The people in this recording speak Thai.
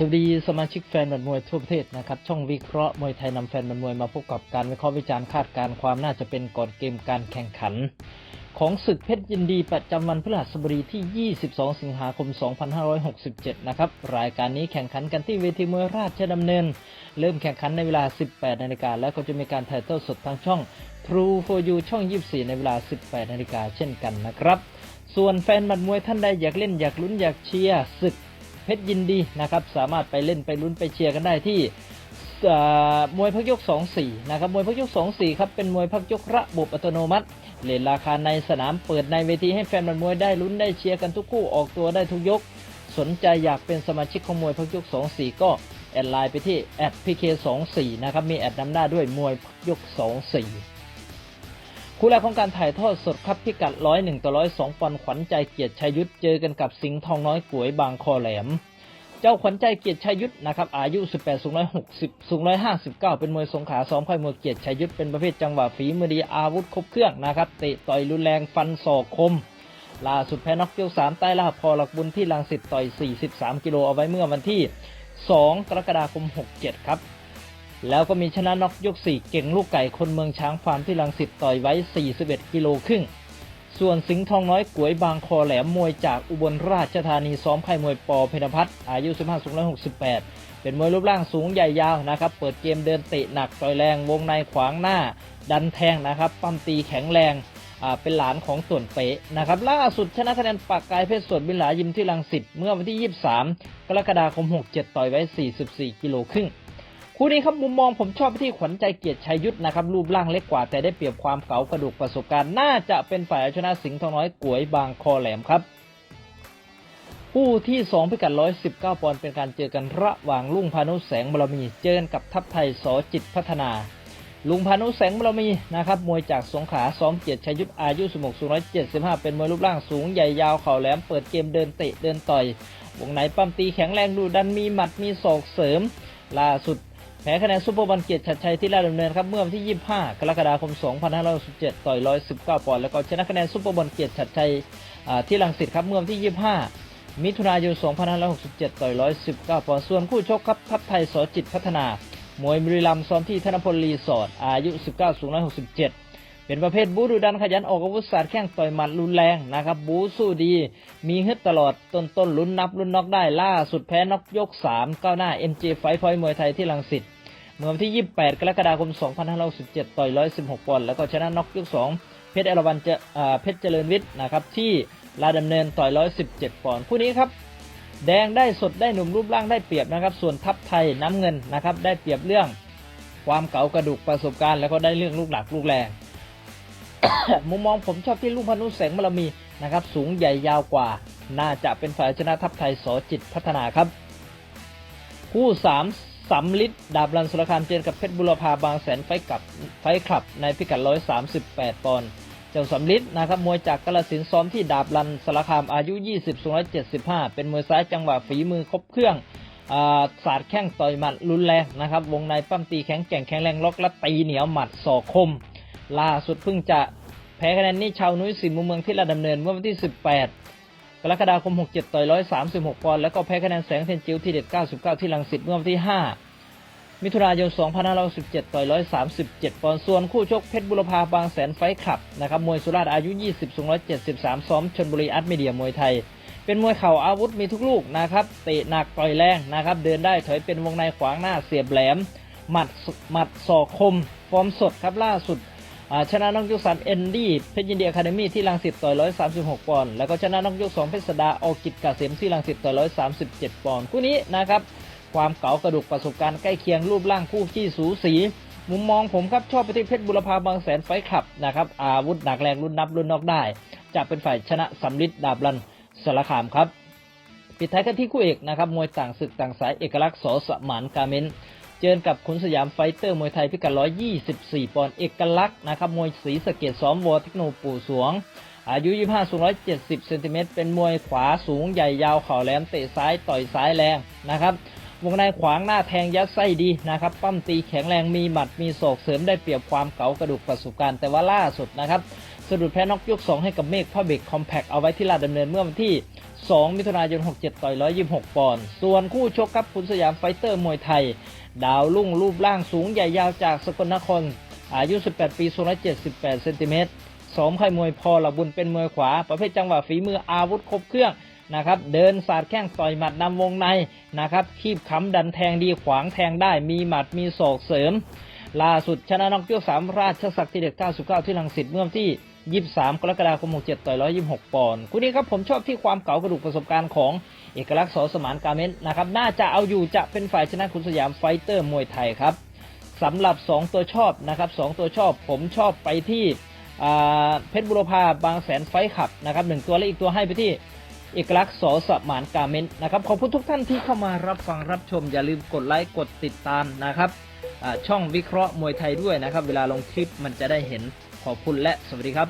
สวัสดีสมาชิกแฟนบันมวยทั่วประเทศนะครับช่องวิเคราะห์มวยไทยนำแฟนบันมวยมาพบกับการวิเคราะห์วิจารณ์คาดการณ์ความน่าจะเป็นก่อนเกมการแข่งขัน ของศึกเพชรยินดีประจำวันพฤหัสบดีที่ 22 สิงหาคม 2567 นะครับรายการนี้แข่งขันกันที่เวทีมวยราชดำเนิน เริ่มแข่งขันในเวลา 18 นาฬิกาและก็จะมีการถ่ายทอดสดทางช่อง True for You ช่อง 24 ในเวลา 18 นาฬิกาเช่นกันนะครับ ส่วนแฟนบันมวยท่านใดอยากเล่นอยากลุ้นอยากเชียร์ศึก เพชรยินดีนะครับสามารถไปเล่นไปลุ้นไปเชียร์กันได้ที่มวยพักยก 2-4 นะครับ มวยพักยก 2-4 ครับ เป็นมวยพักยกระบบอัตโนมัติเลนราคาในสนามเปิดในเวทีให้แฟนมันมวยได้ลุ้นได้เชียร์กันทุกคู่ออกตัวได้ทุกยก สนใจอยากเป็นสมาชิกของมวยพักยก 2-4 ก็แอดไลน์ไปที่แอดพีเค24นะครับ มีแอดนำหน้าด้วยมวยพักยก 2-4 คู่แรกของการถ่ายทอดสดครับพิกัด101ต่อ102ปอนด์ขวัญใจเกียรติชัยยุทธเจอกันกับสิงห์ทองน้อยกวยบางคอแหลม เจ้าขวัญใจเกียรติชัยยุทธนะครับอายุ 18 สูง160สูง159เก้าเป็นมวยสงขาซ้อมค่ายมวยเกียรติชัยยุทธเป็นประเภทจังหวะฝีมือดีอาวุธครบเครื่องนะครับเตะต่อยรุนแรงฟันศอกคมล่าสุดแพ้น็อกยก3ใต้ล่าพอหลักบุญที่ลังสิตต่อย 43 กิโลเอาไว้เมื่อวันที่ 2 กรกฎาคม 67 ครับ แล้วก็มีชนะน็อกยก 4 เก่งลูกไก่คนเมืองช้างฟาร์มที่ลังสิตต่อยไว้ 41 กิโลครึ่ง ส่วนสิงห์ทองน้อยกวยบางคอแหลมมวยจากอุบลราชธานีซ้อมค่มวยปอเพนพัฒน์อายุ 15 สูง168 เป็นมวยรูปร่างสูงใหญ่ยาวนะครับ เปิดเกมเดินเตะหนักต่อยแรงวงในขวางหน้า ดันแทงนะครับ ปั้มตีแข็งแรงเป็นหลานของส่วนเป๊ะนะครับล่าสุดชนะคะแนนปากกายเพชรสดบินหลายิมที่ลังสิตเมื่อวันที่ 23 กรกฎาคม 67 ต่อยไว้ 44 กิโลครึ่ง คู่นี้ครับมุมมองผมชอบไปที่ขวัญใจเกียรติชัยยุทธนะครับรูปร่างเล็กกว่าแต่ได้เปรียบความเก๋ากระดูกประสบการณ์น่าจะเป็นฝ่ายชนะสิงห์ทองน้อยกวยบางคอแหลมครับคู่ที่2พิกัด 119 ปอนด์เป็นการเจอกันระหว่างลุงพานุแสงบารมีเจอกันกับทัพไทยสอจิตพัฒนา ลุงพานุแสงบารมีนะครับมวยจากสงขลาซ้อมเกียรติชัยยุทธอายุ 16สูง175 เป็นมวยรูปร่างสูงใหญ่ยาวเข่าแหลมเปิดเกมเดินเตะเดินต่อยวงในปั้มตีแข็งแรงดูดันมีหมัดมีศอกเสริม ล่าสุด พ้คะแนนซุปเปอร์บอลเกียรติชัดชัยที่ราชดำเนินครับเมื่อวันที่ 25 กรกฎาคม 2567 ต่อย 119 ปอนด์แล้วก็ชนะคะแนนซุปเปอร์บอลเกียรติชัดชัยที่ลังสิตครับเมื่อวันที่ 25 มิถุนายน 2567 ต่อย 119 ปอนด์ส่วนคู่ชกครับทัพไทยสอจิตพัฒนามวยบุรีรัมย์ซ้อมที่ธนพลรีสอร์ทอายุ 19 สูง 167 เป็นประเภทบูดูดันขยันออกอาวุธศาสตร์แข้งต่อยหมัดรุนแรงนะครับ บูสู้ดี มีฮึดตลอดต้นต้นลุ้นนับลุ้นน็อกได้ล่าสุดแพ้น็อกยก 3 ก้าวหน้า MJ ไฟพอยมวยไทยที่ลังสิต เมื่อวันที่ 28 กรกฎาคม 2567ต่อย 116 ปอนด์ แล้วก็ชนะน็อกยก2เพชรอรวันเจอ่าเพชรเจริญวิทย์นะครับที่ลาดดำเนินต่อย 117 ปอนด์คู่นี้ครับแดงได้สดได้หนุ่มรูปร่างได้เปรียบนะครับ ส่วนทัพไทยน้ำเงินนะครับได้เปรียบเรื่องความเก๋ากระดูกประสบการณ์ แล้วก็ได้เรื่องลูกหลักลูกแรงมุมมองผมชอบที่ลูกพนุแสงบารมีนะครับ สูงใหญ่ยาวกว่า น่าจะเป็นฝ่ายชนะทัพไทยสอจิตพัฒนาครับ คู่สาม สำลิดดาบรันสุรคามเจนกับเพชรบุรพาบางแสนไฟกับไฟคลับในพิกัด 138 ปอนด์เจ้าสำลิดนะครับมวยจากกาลสินซ้อมที่ดาบรันสารคามอายุ 20สูง175 เป็นมวยซ้ายจังหวะฝีมือครบเครื่องอ่าสาดแข้งต่อยหมัดรุนแรงนะครับ วงในปั้มตีแข็งแกร่งแข็งแรงล็อกและตีเหนียวหมัดศอกคม ล่าสุดเพิ่งจะแพ้คะแนนนี่ชาวนุ้ยสิมุมเมืองที่ระดำเนินเมื่อวันที่ 18 กรกฎาคม 67 ต่อย 136 ปอนด์ แล้วก็แพ้คะแนนแสงเทนจิวที่เด็ด 99 ที่ลังสิตเมื่อวันที่ 5 มิถุนายน 2567ต่อย 137 ปอนด์ ส่วนคู่ชกเพชรบุรพาบางแสนไฟคลับนะครับ มวยสุราษฎร์อายุ 20 273 ซ้อมชนบุรีอาร์ตมีเดียมวยไทย เป็นมวยเข่าอาวุธมีทุกลูกนะครับ เตะหนักต่อยแรงนะครับ เดินได้ถอยเป็นวงในขวางหน้าเสียบแหลม หมัด หมัดศอกคม ฟอร์มสดครับล่าสุด ชนะน้องยกสามเอนดี้เพชรยินดีอะคาเดมี่ที่ลังสิตต่อย136ปอนด์แล้วก็ชนะน้องยกสองเพชรสดาออกิจกเกษมที่ลังสิตต่อย137ปอนด์คู่นี้นะครับ ความเก๋ากระดูกประสบการณ์ใกล้เคียงรูปร่างคู่ที่สูสี มุมมองผมครับชอบไปที่เพชรบุรพาบางแสนไฟท์คลับนะครับอาวุธหนักแรงรุ่นนับรุ่นนอกได้จะเป็นฝ่ายชนะสำลิดดาบรันสารคามครับปิดท้ายกันที่คู่เอกนะครับมวยต่างศึกต่างสายเอกลักษณ์สสมานกาเมน เจอกับขุนสยามไฟเตอร์มวยไทยพิกัด 124 ปอนด์เอกลักษณ์นะครับมวยสีสะเกตซ้อมวอเทคโนปู่สวง อายุ 25 สูง 170 เซนติเมตรเป็นมวยขวาสูงใหญ่ยาวเข่าแหลมเตะซ้ายต่อยซ้ายแรงนะครับวงในขวางหน้าแทงยัดไส้ดีนะครับปั้มตีแข็งแรงมีหมัดมีศอกเสริมได้เปรียบความเก๋ากระดูกประสบการณ์แต่ว่าล่าสุดนะครับสะดุดแพ้น็อกยก 2 ให้กับเมฆพ่อเบกคอมแพกเอาไว้ที่ลาดดำเนินเมื่อวันที่ 2 มิถุนายน 67 ต่อย 126 ปอนด์ส่วนคู่ชกครับคุณสยามไฟเตอร์มวยไทย ดาวรุ่งรูปร่างสูงใหญ่ยาวจากสกลนคร อายุ 18 ปี278เซนติเมตรสมไข่มวยพอหลักบุญเป็นมวยขวา ประเภทจังหวะฝีมืออาวุธครบเครื่องนะครับเดินสาดแข้งต่อยหมัดนำวงในนะครับคีบค้ำดันแทงดีขวางแทงได้มีหมัดมีศอกเสริม ล่าสุดชนะน็อกยกสามราชสักดิ์ที่เด็ก99ที่ลังสิตเมื่อที่ 23 กรกฎาคม 67 ต่อย 126 ปอนด์คู่นี้ครับผมชอบที่ความเก่ากระดูกประสบการณ์ของเอกลักษณ์สอสมานกาเมนนะครับ น่าจะเอาอยู่จะเป็นฝ่ายชนะคุณสยามไฟเตอร์มวยไทยครับสำหรับ 2 ตัวชอบนะครับ2ตัวชอบผมชอบไปที่เพชรบุรพาบางแสนไฟขับนะครับหนึ่งตัวและอีกตัวให้ไปที่เอกลักษณ์สอสมานกาเมนนะครับขอบคุณทุกท่านที่เข้ามารับฟังรับชม อย่าลืมกดไลค์กดติดตามนะครับช่องวิเคราะห์มวยไทยด้วยนะครับ เวลาลงคลิปมันจะได้เห็นขอบคุณและสวัสดีครับ